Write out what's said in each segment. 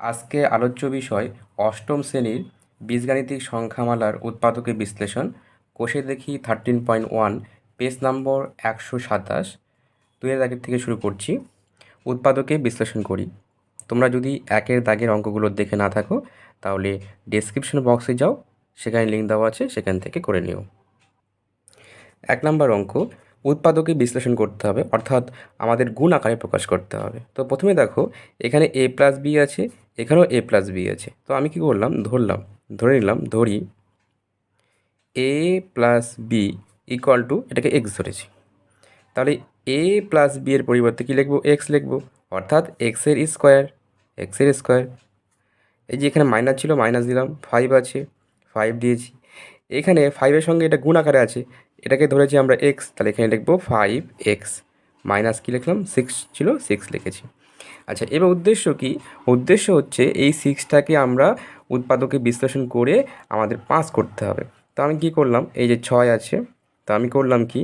আজকে আলোচ্য বিষয় অষ্টম শ্রেণির বীজগাণিতিক সংখ্যামালার উৎপাদকের বিশ্লেষণ। কোষে দেখি থার্টিন পয়েন্ট ওয়ান পেজ নম্বর একশো সাতাশ। দুয়ের দাগের থেকে শুরু করছি। উৎপাদকে বিশ্লেষণ করি। তোমরা যদি একের দাগের অঙ্কগুলো দেখে না থাকো, তাহলে ডেসক্রিপশন বক্সে যাও, সেখানে লিঙ্ক দেওয়া আছে, সেখান থেকে করে নিও। এক নম্বর অঙ্ক, উৎপাদকে বিশ্লেষণ করতে হবে, অর্থাৎ আমাদের গুণ আকারে প্রকাশ করতে হবে। তো প্রথমে দেখো, এখানে এ প্লাস বি আছে এখানেও এ প্লাস বি আছে। তো আমি কি করলাম? ধরলাম। ধরে নিলাম, ধরি A plus B equal to এটাকে এক্স ধরেছি। তাহলে এ প্লাস বি এর পরিবর্তে কী লিখব? এক্স লিখব। অর্থাৎ এক্সের স্কোয়ার এক্সের স্কোয়ার এই যে এখানে মাইনাস ছিল মাইনাস দিলাম। ফাইভ আছে ফাইভ দিয়েছি। এখানে ফাইভের সঙ্গে এটা গুণ আকারে আছে। এটাকে ধরেছি আমরা এক্স তাহলে এখানে লিখব ফাইভ এক্স মাইনাস কী লিখলাম? সিক্স ছিল সিক্স লিখেছি। আচ্ছা এবার উদ্দেশ্য কি? উদ্দেশ্য হচ্ছে এই সিক্সটাকে আমরা উৎপাদকে বিশ্লেষণ করে আমাদের পাস করতে হবে। তো আমি কি করলাম? এই যে ছয় আছে, তো আমি করলাম কি?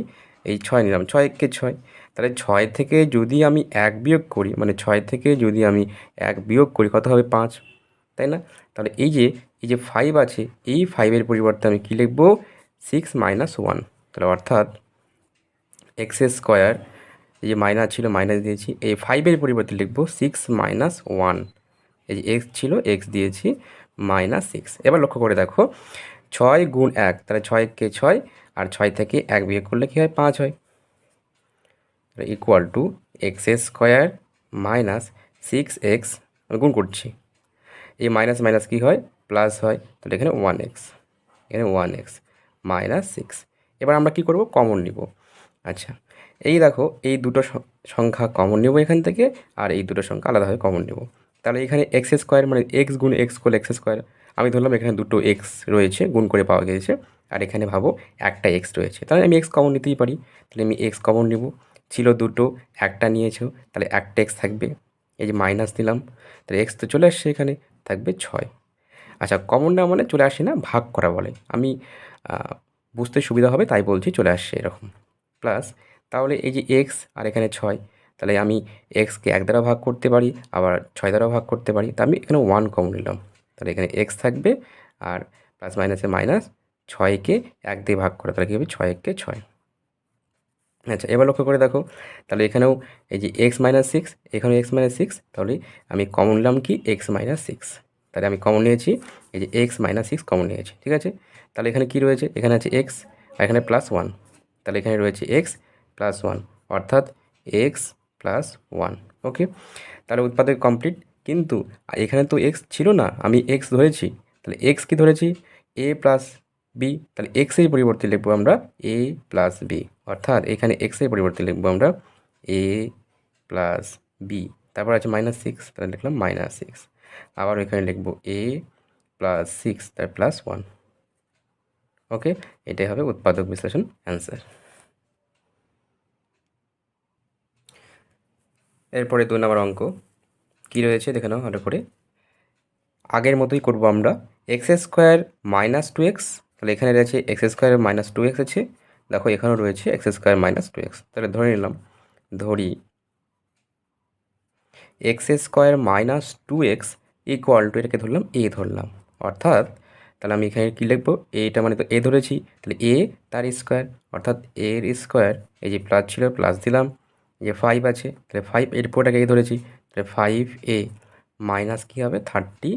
এই ছয় নিলাম ছয় একে ছয়। তাহলে ছয় থেকে যদি আমি এক বিয়োগ করি মানে ছয় থেকে যদি আমি এক বিয়োগ করি, কত হবে? পাঁচ, তাই না? তাহলে এই যে এই যে ফাইভ আছে, এই ফাইভের পরিবর্তে আমি কী লিখব? সিক্স মাইনাস ওয়ান তাহলে অর্থাৎ এক্স স্কোয়ার এই যে মাইনাস ছিল মাইনাস দিয়েছি। এই ফাইভের পরিবর্তে লিখব সিক্স মাইনাস ওয়ান এই যে এক্স ছিল এক্স দিয়েছি মাইনাস সিক্স এবার লক্ষ্য করে দেখো, ছয় গুণ এক, তাহলে ছয় কে ছয়, আর ছয় থেকে এক বিয়োগ করলে কী হয়? পাঁচ হয়। Equal to X square minus six X আমি গুণ করছি। এই মাইনাস মাইনাস কী হয়? প্লাস হয়। তাহলে এখানে ওয়ান এক্স এখানে ওয়ান এক্স মাইনাস সিক্স এবার আমরা কী করব? কমন নিব। আচ্ছা এই দেখো, এই দুটো সংখ্যা কমন নেব এখান থেকে, আর এই দুটো সংখ্যা আলাদাভাবে কমন নেব। তাহলে এখানে এক্স স্কোয়ার মানে এক্স গুণ এক্স করলে এক্স স্কোয়ার আমি ধরলাম এখানে দুটো এক্স রয়েছে, গুণ করে পাওয়া গিয়েছে, আর এখানে ভাবো একটা এক্স রয়েছে। তাহলে আমি এক্স কমন নিতেই পারি, তাহলে আমি এক্স কমন নেব। ছিল দুটো, একটা নিয়েছো, তাহলে একটা এক্স থাকবে, এই যে মাইনাস দিলাম, তাহলে এক্স তো চলে আসছে এখানে, থাকবে ছয়। আচ্ছা কমন না মানে চলে আসে না, ভাগ করা বলে। আমি বুঝতে সুবিধা হবে, তাই বলছি চলে আসছে এরকম। প্লাস তাহলে এই যে এক্স আর এখানে ছয়, তাহলে আমি এক্সকে এক দ্বারা ভাগ করতে পারি, আবার ছয় দ্বারা ভাগ করতে পারি, তা আমি এখানে ওয়ান কমন নিলাম। তাহলে এখানে এক্স থাকবে আর প্লাস মাইনাসে মাইনাস ছয়কে এক দিয়ে ভাগ করে, তাহলে কী হবে? ছয় এককে ছয়। আচ্ছা এবার লক্ষ্য করে দেখো, তাহলে এখানেও এই যে এক্স মাইনাস সিক্স এখানেও এক্স মাইনাস সিক্স তাহলে আমি কমন নিলাম কি? এক্স মাইনাস সিক্স তাহলে আমি কমন নিয়েছি, এই যে এক্স মাইনাস সিক্স কমন নিয়েছি, ঠিক আছে? তাহলে এখানে কি রয়েছে? এখানে আছে এক্স আর এখানে প্লাস ওয়ান তাহলে এখানে রয়েছে এক্স প্লাস ওয়ান অর্থাৎ এক্স প্লাস ওয়ান ওকে তাহলে উৎপাদক কমপ্লিট কিন্তু এখানে তো এক্স ছিল না, আমি এক্স ধরেছি, তাহলে এক্স কি ধরেছি? এ প্লাস বি তাহলে এক্সের পরিবর্তে লিখব আমরা এ প্লাস বি অর্থাৎ এখানে এক্সের পরিবর্তে লিখব আমরা এ প্লাস বি তারপর আছে মাইনাস সিক্স তাহলে লিখলাম মাইনাস সিক্স আবার এখানে লিখব এ প্লাস সিক্স তার প্লাস ওয়ান ওকে এটাই হবে উৎপাদক বিশ্লেষণ অ্যান্সার এরপরে দু নম্বর অঙ্ক। কী রয়েছে? দেখে নাও ভালো করে। আগের মতোই করব আমরা। X square minus two X, তাহলে এখানে রয়েছে X square minus two X আছে। দেখো, এখানেও রয়েছে X square minus two X. তাহলে ধরে নিলাম, ধরি X square minus two X equal to এটাকে ধরলাম, এ ধরলাম। অর্থাৎ, তাহলে আমি এখানে কী লিখব? এটা মানে তো এ ধরেছি। তাহলে এ তার স্কোয়ার, অর্থাৎ এর স্কোয়ার, এই যে প্লাস ছিল প্লাস দিলাম। যে ফাইভ আছে, তাহলে ফাইভ এর পরটাকে এ ধরেছি, তাহলে ফাইভ এ মাইনাস কী হবে? থার্টি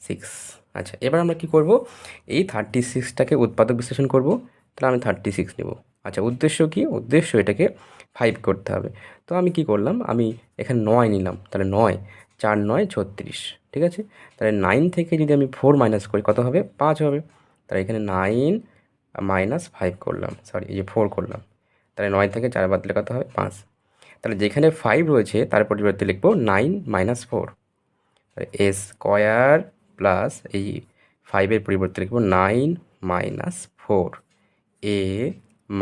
সিক্স আচ্ছা এবার আমরা কি করব? এই থার্টি সিক্সটাকে উৎপাদক বিশ্লেষণ করব, তাহলে আমি থার্টি সিক্স নেব। আচ্ছা উদ্দেশ্য কি? উদ্দেশ্য এটাকে ফাইভ করতে হবে। তো আমি কি করলাম? আমি এখানে নয় নিলাম, তাহলে নয়, চার নয়, ছত্রিশ, ঠিক আছে? তাহলে নাইন থেকে যদি আমি ফোর মাইনাস করি, কত হবে? পাঁচ হবে। তাহলে এখানে নাইন মাইনাস ফাইভ করলাম সরি এই যে ফোর করলাম। তাহলে নয় থেকে চার বাদ দিলে কত হবে? পাঁচ। তাহলে যেখানে ফাইভ রয়েছে, তার পরিবর্তে লিখব nine minus four A square plus এই ফাইভের পরিবর্তে লিখব nine minus four A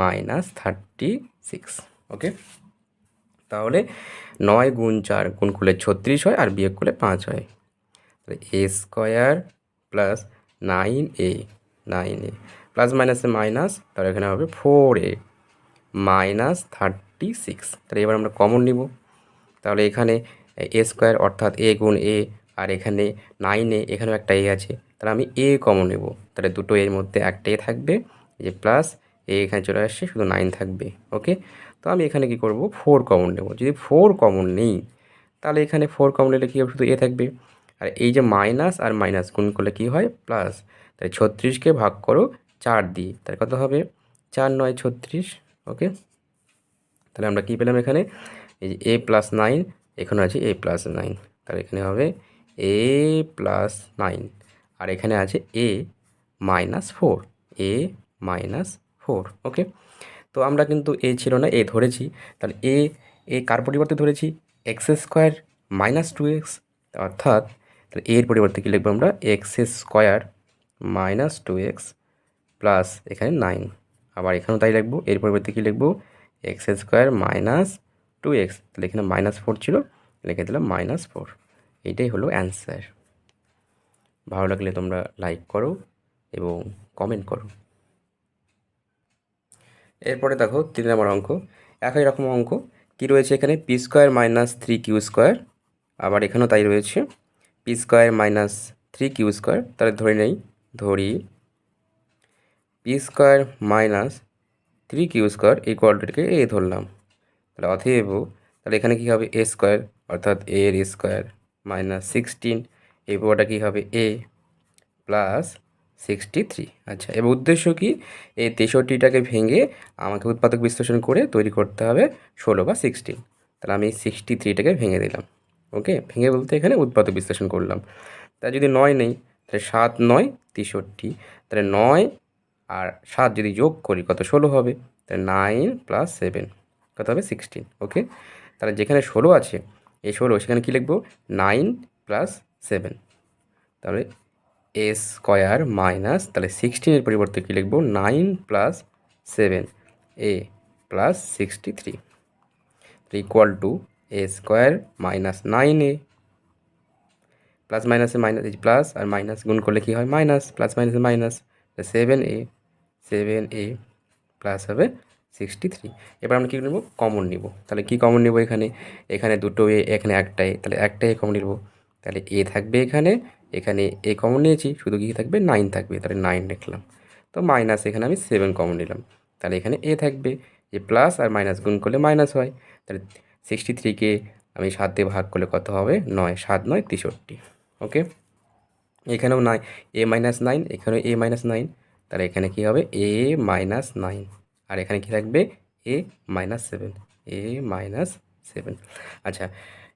minus thirty six okay তাহলে নয় গুণ চার গুণ করলে ছত্রিশ হয় আর বিয়োগ করলে পাঁচ হয়। তাহলে A square plus nine A nine A plus মাইনাসে মাইনাস তাহলে এখানে হবে four A minus thirty six. তাহলে এবার আমরা কমন নিব। তাহলে এখানে এ স্কোয়ার অর্থাৎ এ গুণ এ, আর এখানে নাইনে এখানেও একটা এ আছে। তাহলে আমি এ কমন নেব। তাহলে দুটো এর মধ্যে একটা এ থাকবে যে প্লাস এ এখানে চলে আসছে, শুধু নাইন থাকবে, ওকে? তো আমি এখানে কি করব? ফোর কমন নেব। যদি ফোর কমন নেই, তাহলে এখানে ফোর কমন নিলে কী হবে? শুধু এ থাকবে। আর এই যে মাইনাস আর মাইনাস গুণ করলে কী হয়? প্লাস। তাই ছত্রিশকে ভাগ করো চার দিয়ে, তাহলে কত হবে? চার নয় ছত্রিশ, ওকে? তাহলে আমরা কী পেলাম এখানে? এই যে এ প্লাস নাইন এখানে আছে এ প্লাস নাইন তাহলে এখানে হবে এ প্লাস নাইন আর এখানে আছে A minus four A minus four okay তো আমরা কিন্তু এ ছিল না এ ধরেছি। তাহলে এ এ কার পরিবর্তে ধরেছি? X square minus two X অর্থাৎ তাহলে এর পরিবর্তে কী লিখব আমরা? X square minus two X plus এখানে নাইন আবার এখানেও তাই লিখব। এর পরিবর্তে কী লিখব? X square minus two X, তাহলে এখানে মাইনাস ফোর ছিল, লিখে দিলাম মাইনাস ফোর। এইটাই হলো অ্যান্সার। ভালো লাগলে তোমরা লাইক করো এবং কমেন্ট করো। এরপরে দেখো তিন নম্বর অঙ্ক। একই রকম অঙ্ক। কী রয়েছে এখানে? P square minus three Q square. আবার এখানেও তাই রয়েছে। P square minus three Q square. তাহলে ধরে নেই, ধরি। P square minus three Q square এই কোয়ালিটিকে এ ধরলাম। তাহলে অতএব তাহলে এখানে কী হবে এ স্কোয়ার অর্থাৎ এ এর স্কোয়ার মাইনাস সিক্সটিন এই পুরোটা কী হবে এ প্লাস সিক্সটি থ্রি আচ্ছা এবার উদ্দেশ্য কি? এই তেষট্টিটাকে ভেঙে আমাকে উৎপাদক বিশ্লেষণ করে তৈরি করতে হবে ষোলো বা সিক্সটিন তাহলে আমি সিক্সটি থ্রিটাকে ভেঙে দিলাম। ওকে, ভেঙে বলতে এখানে উৎপাদক বিশ্লেষণ করলাম। তা যদি নয় নেই, তাহলে সাত নয়, তেষট্টি। তাহলে নয় আর সাত যদি যোগ করি কত ষোলো হবে? তাহলে নাইন প্লাস সেভেন কত হবে? সিক্সটিন ওকে তাহলে যেখানে ষোলো আছে, এই ষোলো, সেখানে কী লিখব? নাইন প্লাস সেভেন তাহলে এ স্কোয়ার মাইনাস তাহলে সিক্সটিনের পরিবর্তে কী লিখব? Nine plus seven A plus sixty three equal to A square minus nine A plus মাইনাসে মাইনাস প্লাস আর মাইনাস গুণ করলে কী হয়? মাইনাস প্লাস মাইনাসে minus seven A seven A plus হবে সিক্সটি থ্রি। এবার আমরা কী নেব? কমন নিব। তাহলে কী কমন নেব এখানে? এখানে দুটো এ, এখানে একটাই। তাহলে একটাই কমন নিব। তাহলে এ থাকবে এখানে এখানে এ কমন নিয়েছি। শুধু কী থাকবে? নাইন থাকবে। তাহলে নাইন লিখলাম। তো মাইনাস এখানে আমি সেভেন কমন নিলাম। তাহলে এখানে এ থাকবে। যে প্লাস আর মাইনাস গুণ করলে মাইনাস হয়। তাহলে সিক্সটি থ্রিকে আমি সাত দিয়ে ভাগ করলে কত হবে? নয়। সাত নয়, তেষট্টি। ওকে? এখানেও নাই। এ মাইনাস নাইন, এখানেও এ মাইনাস নাইন। তাহলে এখানে কী হবে? এ মাইনাস নাইন আর এখানে কী থাকবে? A minus seven A minus seven আচ্ছা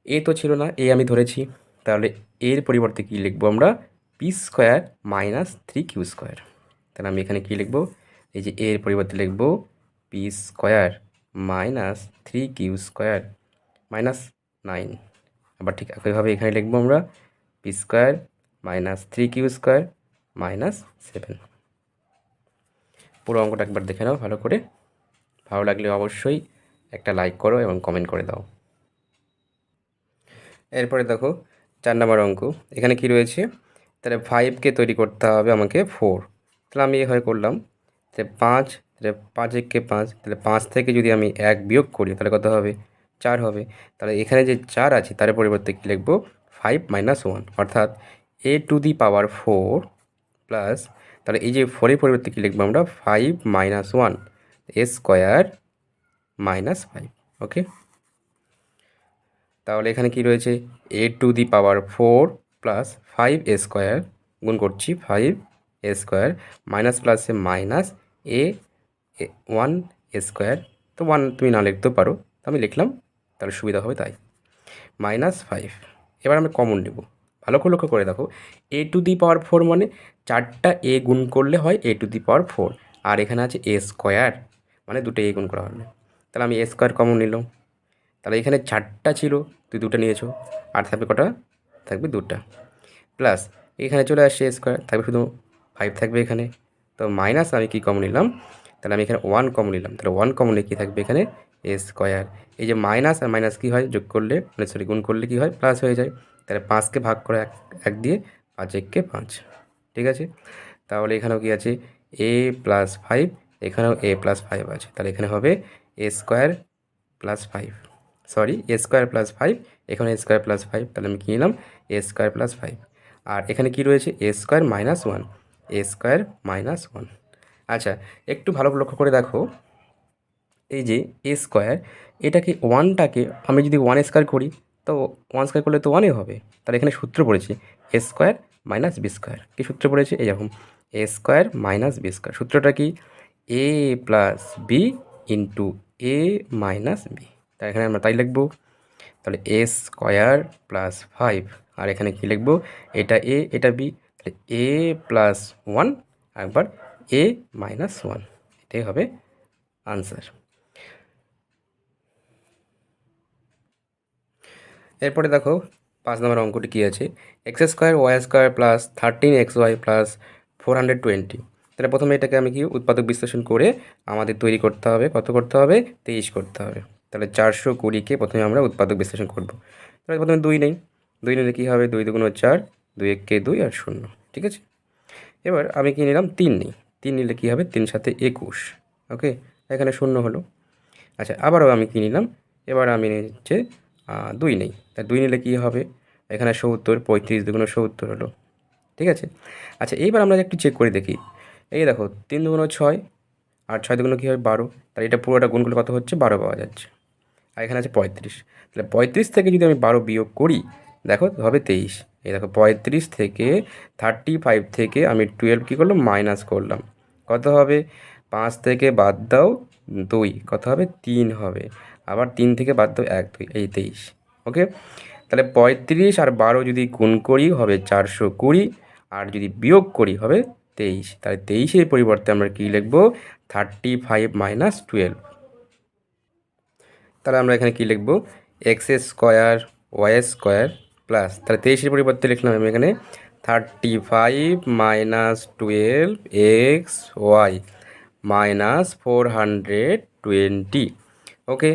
এ তো ছিল না এ আমি ধরেছি। তাহলে এর পরিবর্তে কী লিখব আমরা? P square minus three Q square তাহলে আমি এখানে কী লিখব? এই যে এর পরিবর্তে লিখব P square minus three Q square minus nine আবার ঠিক একইভাবে এখানে লিখব আমরা P square minus three Q square minus seven পুরো অঙ্কটা একবার দেখে নাও ভালো করে। ভালো লাগলে অবশ্যই একটা লাইক করো এবং কমেন্ট করে দাও। এরপরে দেখো, চার নম্বর অঙ্ক। এখানে কি রয়েছে? তাহলে ফাইভকে তৈরি করতে হবে আমাকে ফোর তাহলে আমি এভাবে করলাম। তাহলে পাঁচ তাহলে পাঁচ এককে পাঁচ, তাহলে পাঁচ থেকে যদি আমি এক বিয়োগ করি, তাহলে কত হবে? চার হবে। তাহলে এখানে যে চার আছে, তার পরিবর্তে কী লিখব? ফাইভ মাইনাস ওয়ান অর্থাৎ A to the power four plus তাহলে এই যে ফোরের পরিবর্তে কী লিখব আমরা? Five minus one A square minus five okay তাহলে এখানে কি রয়েছে? A to the power four plus five A square গুণ করছি ফাইভ এ স্কোয়ার মাইনাস প্লাসে minus A one A square তো ওয়ান তুমি না লিখতেও পারো। আমি লিখলাম, তাহলে সুবিধা হবে তাই। মাইনাস ফাইভ এবার আমি কমন নেব ভালো করে লক্ষ্য করে দেখো এ টু দি পাওয়ার ফোর মানে চারটা এ গুণ করলে হয় এ টু দি পাওয়ার ফোর আর এখানে আছে এ স্কোয়ার মানে দুটো এ গুণ করা হবে। তাহলে আমি এ স্কোয়ার কমন নিলাম। তাহলে এখানে চারটা ছিল, তুই দুটো নিয়েছো, আর থাকবে কটা? থাকবে দুটা। প্লাস এখানে চলে আসছে এ স্কোয়ার থাকবে শুধু ফাইভ থাকবে এখানে। তো মাইনাস আমি কী কমন নিলাম? তাহলে আমি এখানে ওয়ান কমন নিলাম। তাহলে ওয়ান কমনে কী থাকবে এখানে? এ স্কোয়ার এই যে মাইনাস আর মাইনাস কী হয়? যোগ করলে মানে সরি গুণ করলে কী হয়? প্লাস হয়ে যায়। তাহলে পাঁচকে ভাগ করে এক এক দিয়ে পাঁচ এককে পাঁচ, ঠিক আছে? তাহলে এখানেও কি আছে? এ প্লাস ফাইভ এখানেও এ প্লাস ফাইভ আছে। তাহলে এখানে হবে A square plus five sorry A square plus five এখানে এ স্কোয়ার প্লাস ফাইভ তাহলে আমি কী নিলাম? এ স্কোয়ার প্লাস ফাইভ আর এখানে কি রয়েছে? A square minus one A square minus one আচ্ছা একটু ভালো লক্ষ্য করে দেখো, এই যে এ স্কোয়ার এটাকে ওয়ানটাকে আমি যদি ওয়ান স্কোয়ার করি তো ওয়ান স্কোয়ার করলে তো ওয়ানই হবে। তাহলে এখানে সূত্র পড়েছে A square minus B square কী সূত্র পড়েছে? এই রকম A square minus B square সূত্রটা কি? A plus B into A minus B তাই এখানে আমরা তাই লিখব। তাহলে এ স্কোয়ার প্লাস ফাইভ আর এখানে কী লিখব? এটা এ এটা বি তাহলে এ প্লাস ওয়ান একবার এ মাইনাস ওয়ান এটাই হবে আনসার এরপরে দেখো পাঁচ নম্বর অঙ্কটি কী আছে? X square Y square plus thirteen X Y plus four hundred twenty তাহলে প্রথমে এটাকে আমি কি উৎপাদক বিশ্লেষণ করে আমাদের তৈরি করতে হবে, কত করতে হবে? তেইশ করতে হবে। তাহলে চারশো কুড়িকে প্রথমে আমরা উৎপাদক বিশ্লেষণ করব। তাহলে প্রথমে দুই নেই। দুই নিলে কী হবে? দুই দুগুণ চার, দুই এককে দুই আর শূন্য। ঠিক আছে? এবার আমি কি নিলাম? তিন নিই। তিন নিলে কী হবে? তিন সাথে একুশ। ওকে? এখানে শূন্য হলো। আচ্ছা আবারও আমি কী নিলাম? এবার আমি হচ্ছে দুই নেই। তা দুই নিলে কী হবে? এখানে সত্তর, পঁয়ত্রিশ, দুগুণ সত্তর হলো। ঠিক আছে? আচ্ছা এইবার আমরা একটু চেক করে দেখি। এই দেখো, তিন দুগুণ ছয় আর ছয় দুগুণ কী হবে বারো। তাহলে এটা পুরোটা গুণ করলে কত হচ্ছে? বারো পাওয়া যাচ্ছে। আর এখানে আছে পঁয়ত্রিশ। তাহলে পঁয়ত্রিশ থেকে যদি আমি বারো বিয়োগ করি, দেখো হবে তেইশ। এই দেখো, পঁয়ত্রিশ থেকে থার্টি ফাইভ থেকে আমি টুয়েলভ কী করলাম? মাইনাস করলাম। কত হবে? পাঁচ থেকে বাদ দাও, দুই। কত হবে? তিন হবে। আবার তিন থেকে বাদ দাও এক, দুই, এই তেইশ ওকে তাহলে পঁয়ত্রিশ আর বারো যদি গুণ করি হবে চারশো কুড়ি, আর যদি বিয়োগ করি হবে তেইশ, তাহলে তেইশের পরিবর্তে আমরা কী লিখব? থার্টি ফাইভ মাইনাস টুয়েলভ তাহলে আমরা এখানে কী লিখব? X square Y square plus তাহলে তেইশের পরিবর্তে লিখলাম আমি এখানে thirty five minus twelve X Y minus four hundred twenty okay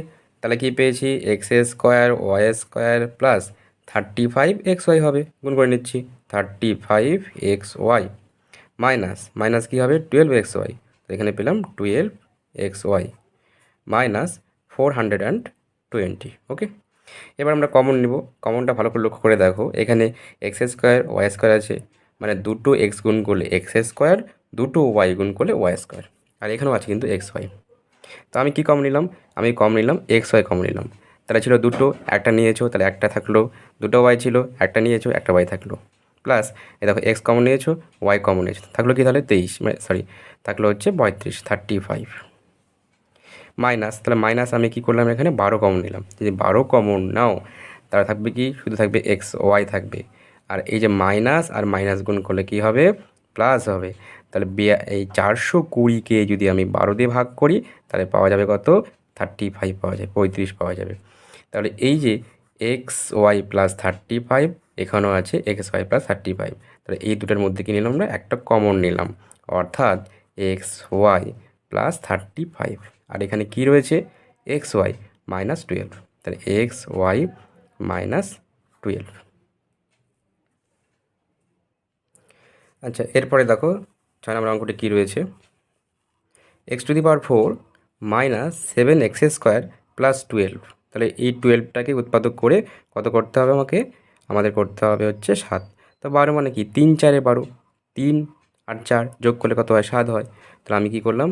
তাহলে কী পেয়েছি? X square Y square plus thirty five X Y হবে। গুণ করে নিচ্ছি। Thirty five X Y minus minus কী হবে? টুয়েলভ এক্স ওয়াই তো এখানে পেলাম twelve X Y minus four hundred and twenty okay এবার আমরা কমন নিব। কমনটা ভালো করে লক্ষ্য করে দেখো। এখানে এক্স স্কোয়ার ওয়াই স্কোয়ার আছে। মানে দুটো এক্স গুণ করলে এক্স স্কোয়ার দুটো ওয়াই গুণ করলে ওয়াই স্কোয়ার আর এখানেও আছে কিন্তু এক্স ওয়াই তো আমি কী কম নিলাম? আমি কম নিলাম এক্স ওয়াই কম নিলাম। তাহলে ছিল দুটো, একটা নিয়েছো, তাহলে একটা থাকল। দুটো ওয়াই ছিল, একটা নিয়েছো, একটা ওয়াই থাকল। প্লাস এ দেখো এক্স কমন নিয়েছো ওয়াই কমন নিয়েছো। থাকল কি তাহলে তেইশ মানে সরি থাকল হচ্ছে পঁয়ত্রিশ থার্টি ফাইভ মাইনাস তাহলে মাইনাস আমি কী করলাম এখানে? বারো কমন নিলাম। যদি বারো কমন নাও, তাহলে থাকবে কি? শুধু থাকবে এক্স ওয়াই থাকবে। আর এই যে মাইনাস আর মাইনাস গুণ করলে কি হবে? প্লাস হবে। তাহলে এই চারশো কুড়িকে যদি আমি বারো দিয়ে ভাগ করি, তাহলে পাওয়া যাবে কত? থার্টি ফাইভ পাওয়া যায়, পঁয়ত্রিশ পাওয়া যাবে। তাহলে এই যে X Y plus thirty five এখানেও আছে X Y plus thirty five তাহলে এই দুটোর মধ্যে কি নিলাম আমরা? একটা কমন নিলাম। অর্থাৎ X Y plus thirty five আর এখানে কি রয়েছে? এক্স ওয়াই মাইনাস টুয়েলভ তাহলে এক্স ওয়াই মাইনাস টুয়েলভ আচ্ছা এরপরে দেখো, ছয় নম্বর অঙ্কটি কী রয়েছে? X to the power four minus seven X square plus twelve. তাহলে এই টুয়েলভটাকে উৎপাদক করে কত করতে হবে আমাকে? আমাদের করতে হবে হচ্ছে সাত। তো বারো মানে কি? তিন চারে বারো। তিন আর চার যোগ করলে কত হয়? সাত হয়। তাহলে আমি কি করলাম?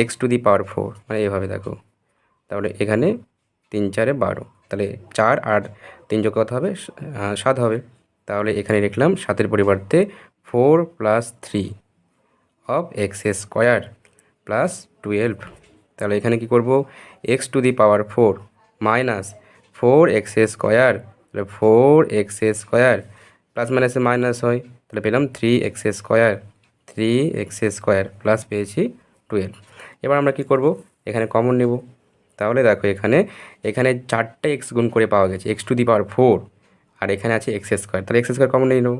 X to the power four. মানে এভাবে দেখো। তাহলে এখানে তিন চারে বারো। তাহলে চার আর তিন যোগ কত হবে? সাত হবে। তাহলে এখানে লিখলাম সাতের পরিবর্তে four plus three of X square plus twelve. তাহলে এখানে কি করব? X to the power four minus four X square তাহলে ফোর এক্স স্কোয়ার প্লাস মাইনাসে মাইনাস হয়, তাহলে পেলাম three X square three X square plus পেয়েছি টুয়েলভ এবার আমরা কি করব? এখানে কমন নেব। তাহলে দেখো এখানে এখানে চারটে এক্স গুণ করে পাওয়া গেছে X to the power four আর এখানে আছে এক্স স্কোয়ার তাহলে এক্স স্কোয়ার কমন নিয়ে নেব।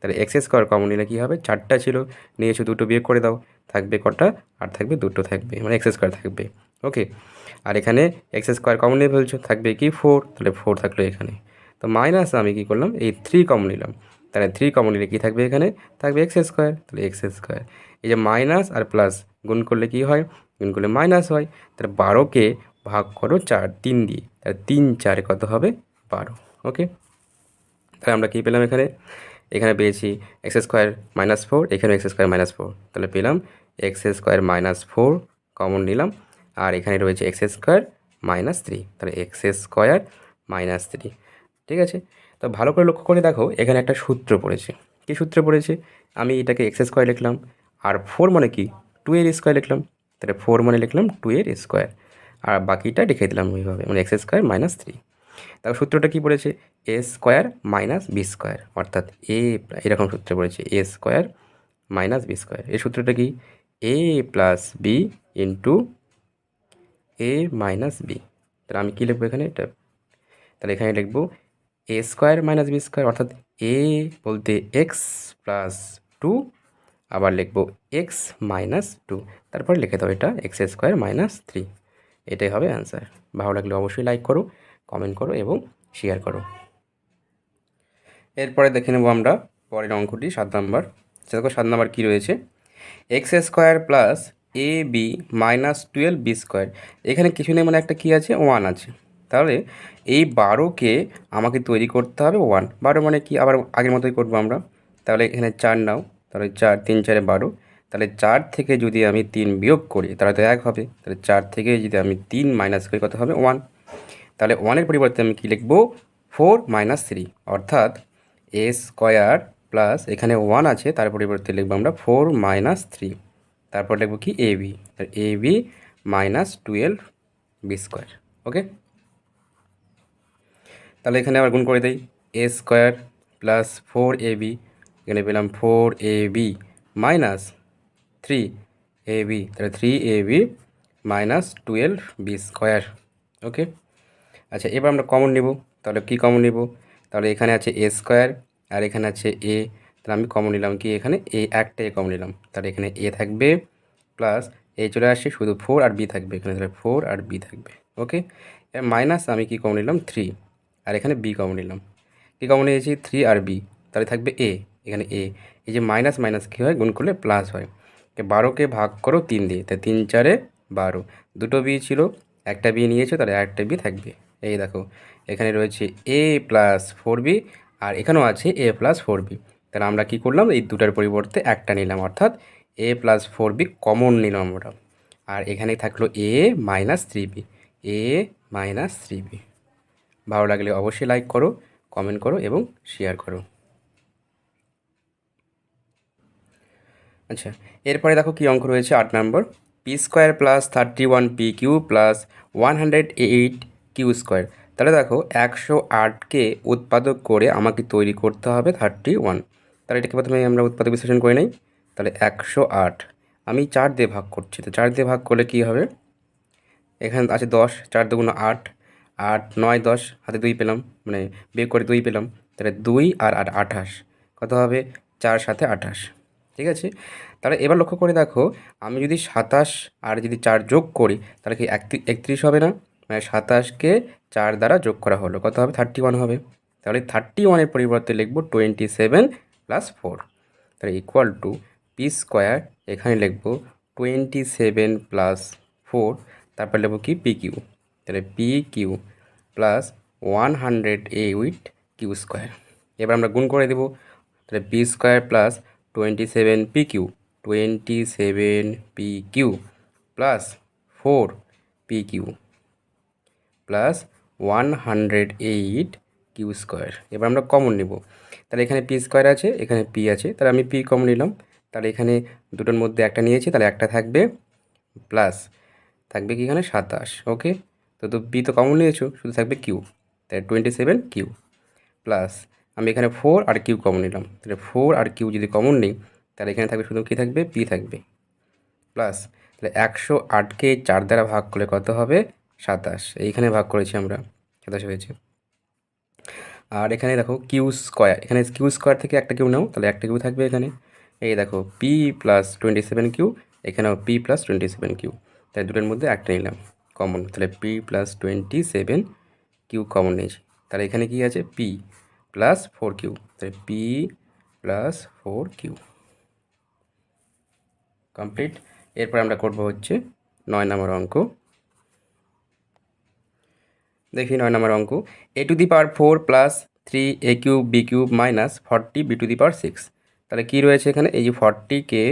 তাহলে এক্স স্কোয়ার কমন নিলে কী হবে? চারটা ছিল, নিয়েছো দুটো বিয়োগ করে দাও। থাকবে কটা? আর থাকবে দুটো থাকবে মানে এক্স স্কোয়ার থাকবে। ওকে আর এখানে এক্স স্কোয়ার কমন নিয়ে ফেলছো থাকবে কি ফোর তাহলে ফোর থাকল এখানে। তো মাইনাস আমি কী করলাম? এই থ্রি কমন নিলাম। তাহলে থ্রি কমন নিলে কী থাকবে এখানে? থাকবে এক্স স্কোয়ার তাহলে এক্স স্কোয়ার এই যে মাইনাস আর প্লাস গুণ করলে কী হয়? গুণ করলে মাইনাস হয়। তাহলে বারোকে ভাগ করো চার, তিন দিয়ে। তাহলে তিন চারে কত হবে? বারো। ওকে তাহলে আমরা কী পেলাম এখানে? এখানে পেয়েছি এক্স স্কোয়ার মাইনাস ফোর এখানে এক্স স্কোয়ার মাইনাস ফোর। তাহলে পেলাম X square minus four common নিলাম, আর এখানে রয়েছে এক্স স্কোয়ার মাইনাস থ্রি। তাহলে এক্স স্কোয়ার মাইনাস থ্রি। ঠিক আছে? তো ভালো করে লক্ষ্য করে দেখো, এখানে একটা সূত্র পড়েছে। কী সূত্র পড়েছে? আমি এটাকে এক্স স্কোয়ার লিখলাম, আর ফোর মানে কি? টু এর স্কোয়ার লিখলাম, তাহলে ফোর মানে লিখলাম টু এর স্কোয়ার। আর বাকিটা লিখে দিলাম ওইভাবে মানে এক্স স্কোয়ার মাইনাস থ্রি। তারপর সূত্রটা কী পড়েছে? A square minus B square অর্থাৎ এ এরকম সূত্র পড়েছে A square minus B square এই সূত্রটা কি? A plus B into A minus B তাহলে আমি কী লিখব এখানে? এটা, তাহলে এখানে লিখব A square minus B square অর্থাৎ এ বলতে এক্স প্লাস টু আবার লিখব এক্স মাইনাস টু তারপর লিখে দাও এটা এক্স স্কোয়ার মাইনাস থ্রি এটাই হবে অ্যান্সার ভালো লাগলে অবশ্যই লাইক করো। কমেন্ট করো এবং শেয়ার করো। এরপরে দেখে নেব আমরা পরের অঙ্কটি, সাত নাম্বার। দেখো, সাত নাম্বার কী রয়েছে? X square plus a b minus twelve b square এখানে কিছু নেই মানে একটা কী আছে? ওয়ান আছে। তাহলে এই বারোকে আমাকে তৈরি করতে হবে ওয়ান বারো মানে কি? আবার আগের মতোই করব আমরা। তাহলে এখানে চার নাও। তাহলে চার, তিন, চারে বারো। তাহলে চার থেকে যদি আমি তিন বিয়োগ করি, তাহলে তো এক হবে। তাহলে চার থেকে যদি আমি তিন মাইনাস করি, কত হবে? ওয়ান তাহলে ওয়ানের পরিবর্তে আমি কী লিখব? Four minus three. অর্থাৎ এ স্কোয়ার প্লাস এখানে ওয়ান আছে, তার পরিবর্তে লিখব আমরা ফোর মাইনাস থ্রি। তারপর লিখব কি? A b. A b minus twelve b square. Okay? তাহলে এখানে আবার গুণ করে দেই। A square plus four a b. এখানে পেলাম four a b minus three a b. তাহলে three a b minus twelve b square. Okay? আচ্ছা এবার আমরা কমন নেব। তাহলে কি কমন নেব? তাহলে এখানে আছে এ স্কোয়ার আর এখানে আছে এ তাহলে আমি কমন নিলাম কি? এখানে এ একটা এ কমন নিলাম। তাহলে এখানে এ থাকবে প্লাস এ চলে আসছে শুধু ফোর আর বি থাকবে। এখানে তাহলে ফোর আর বি থাকবে ওকে এবার মাইনাস আমি কি কমন নিলাম? থ্রি আর এখানে বি কমন নিলাম। কী কমন নিয়েছি? থ্রি আর বি তাহলে থাকবে এ এখানে এ এই যে মাইনাস মাইনাস কী হয়? গুণ করলে প্লাস হয়। বারোকে ভাগ করো, তিন দিয়ে। তাই তিন চারে বারো। দুটো বি ছিল, একটা বি নিয়েছো, তাহলে একটা বি থাকবে। এই দেখো, এখানে রয়েছে এ প্লাস ফোর বি আর এখানেও আছে এ প্লাস ফোর বি তাহলে আমরা কী করলাম? এই দুটার পরিবর্তে একটা নিলাম, অর্থাৎ a plus four b common নিলাম আমরা। আর এখানে থাকল a minus three b a minus three b ভালো লাগলে অবশ্যই লাইক করো কমেন্ট করো এবং শেয়ার করো। আচ্ছা এরপরে দেখো কী অঙ্ক রয়েছে আট নম্বর। P square plus thirty one p q plus one hundred eight q square. তাহলে দেখো একশো আটকে উৎপাদক করে আমাকে তৈরি করতে হবে থার্টি ওয়ান তাহলে এটাকে প্রথমে আমরা উৎপাদক বিশ্লেষণ করে নিই। তাহলে একশো আট। আমি চার দিয়ে ভাগ করছি। তো চার দিয়ে ভাগ করলে কী হবে? এখানে আছে দশ, চার দুগুণ আট। আট, নয়, দশ, হাতে দুই পেলাম। মানে বিয়োগ করে দুই পেলাম। তাহলে দুই আর আট, আঠাশ। কত হবে? চার সাথে আঠাশ। ঠিক আছে? তাহলে এবার লক্ষ্য করে দেখো, আমি যদি সাতাশ আর যদি চার যোগ করি, তাহলে কি একত্রিশ হবে না? মানে সাতাশকে চার দ্বারা যোগ করা হলো। কত হবে? থার্টি ওয়ান হবে। তাহলে থার্টি ওয়ানের পরিবর্তে লিখব টোয়েন্টি সেভেন প্লাস ফোর তাহলে ইকুয়াল টু পি স্কোয়ার এখানে লিখব টোয়েন্টি সেভেন প্লাস ফোর তারপর লিখব কি? পি কিউ তাহলে p q plus one hundred a eight q square এবার আমরা গুণ করে দেবো। তাহলে p square plus twenty seven p q twenty seven p q plus four p q plus one hundred eight q square. এবার আমরা common নেব। তাহলে এখানে পি স্কোয়ার আছে, এখানে পি আছে, তাহলে আমি পি কমন নিলাম। তাহলে এখানে দুটোর মধ্যে একটা নিয়েছি, তাহলে একটা থাকবে প্লাস, থাকবে কি এখানে? সাতাশ, ওকে? তো তো বি তো কমন নিয়েছো, শুধু থাকবে কিউ। তাই টোয়েন্টি সেভেন কিউ প্লাস আমি এখানে ফোর আর কিউ কমন নিলাম। তাহলে ফোর আর কিউ যদি কমন নিই, তাহলে এখানে থাকবে শুধু কী থাকবে? পি থাকবে। প্লাস, তাহলে একশো আটকে চার দ্বারা ভাগ করলে কত হবে? সাতাশ। এইখানে ভাগ করেছি আমরা, সাতাশ হয়েছে। আর এখানে দেখো কিউ স্কোয়ার এখানে কিউ স্কোয়ার থেকে একটা কিউ নাও, তাহলে একটা কিউ থাকবে এখানে। এই দেখো p plus twenty seven q এখানেও p plus twenty seven q তাই দুটোর মধ্যে একটা নিলাম কমন তাহলে p plus twenty seven q common নিয়েছি। তাহলে এখানে কি আছে? পি প্লাস ফোর কিউ তাহলে p plus four q complete এরপর আমরা করব হচ্ছে নয় নম্বর অঙ্ক। দেখি নয় নম্বর অঙ্ক। A to the power four plus three a cube b cube minus forty b to the power six তাহলে কী রয়েছে এখানে? এই যে ফর্টিকে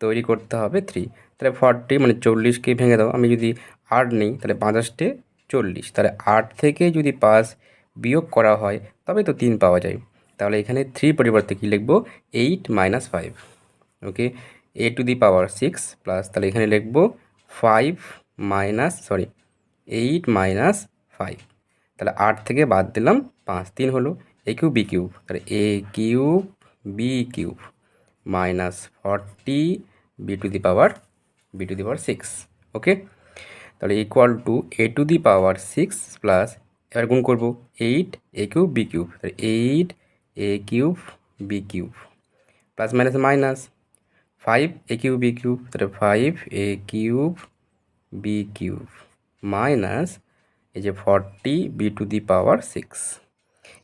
তৈরি করতে হবে থ্রি তাহলে ফর্টি মানে চল্লিশকে ভেঙে দাও। আমি যদি আট নিই, তাহলে পাঁচাশটে চল্লিশ। তাহলে আট থেকে যদি পাঁচ বিয়োগ করা হয় তবে তো তিন পাওয়া যায়। তাহলে এখানে থ্রি পরিবর্তে কী লিখব? Eight minus five okay a to the power six plus তাহলে এখানে লিখব five minus sorry eight minus five তাহলে আট থেকে বাদ দিলাম, পাঁচ তিন হলো এ কিউব বি কিউব তাহলে a cube b cube minus forty b to the power b to the power six okay তাহলে equal to a to the power six plus এবার গুণ করব eight a cube b cube তাহলে eight a cube b cube plus minus minus five a cube b cube তাহলে five a cube b cube minus এই যে forty b to the power six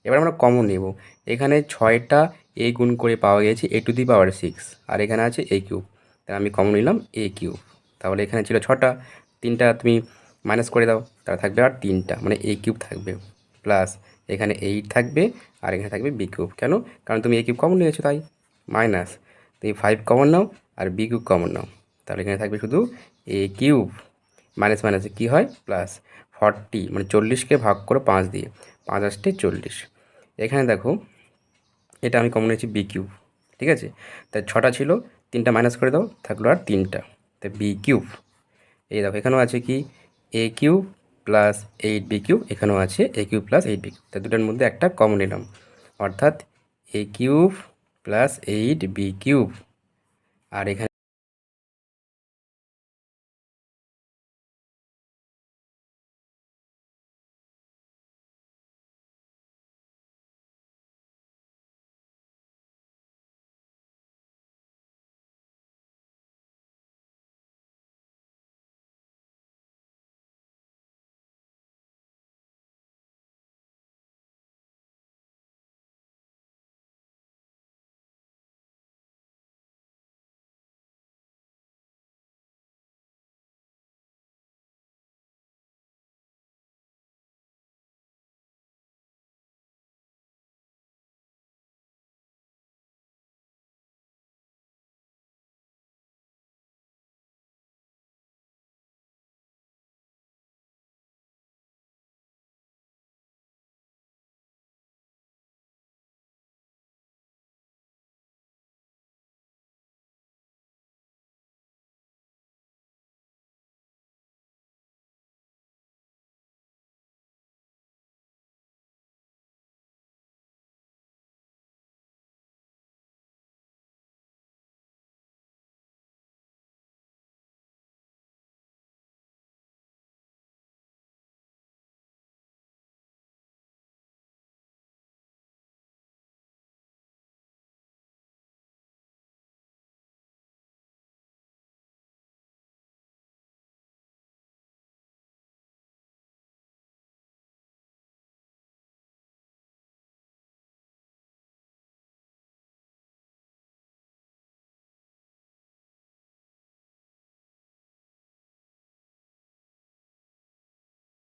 এবার আমরা common নেব। এখানে ছয়টা এ গুণ করে পাওয়া গেছে এ টু দি পাওয়ার সিক্স আর এখানে আছে এ কিউব তাহলে আমি কমন নিলাম এ কিউব তাহলে এখানে ছিল ছটা। তিনটা তুমি মাইনাস করে দাও। তাহলে থাকবে আর তিনটা। মানে এ কিউব থাকবে। প্লাস এখানে এইট থাকবে আর এখানে থাকবে বি কিউব কেন? কারণ তুমি এ কিউব কমন নিয়েছো তাই। মাইনাস তুমি ফাইভ কমন নাও আর বি কিউব কমন নাও। তাহলে এখানে থাকবে শুধু এ কিউব মাইনাস মাইনাসে কী হয়? প্লাস ফর্টি মানে চল্লিশকে ভাগ করো পাঁচ দিয়ে, পাঁচ আসতে চল্লিশ। এখানে দেখো, এটা আমি কমন নিয়েছি বি কিউব ঠিক আছে? তাই ছটা ছিল, তিনটা মাইনাস করে দাও, থাকল আর তিনটা। তাই বি কিউব এই দেখো, এখানেও আছে কি? A cube plus eight b cube এখানেও আছে a cube plus eight b cube তাই দুটোর মধ্যে একটা কমন নিলাম। অর্থাৎ a cube plus eight b cube আর এখানে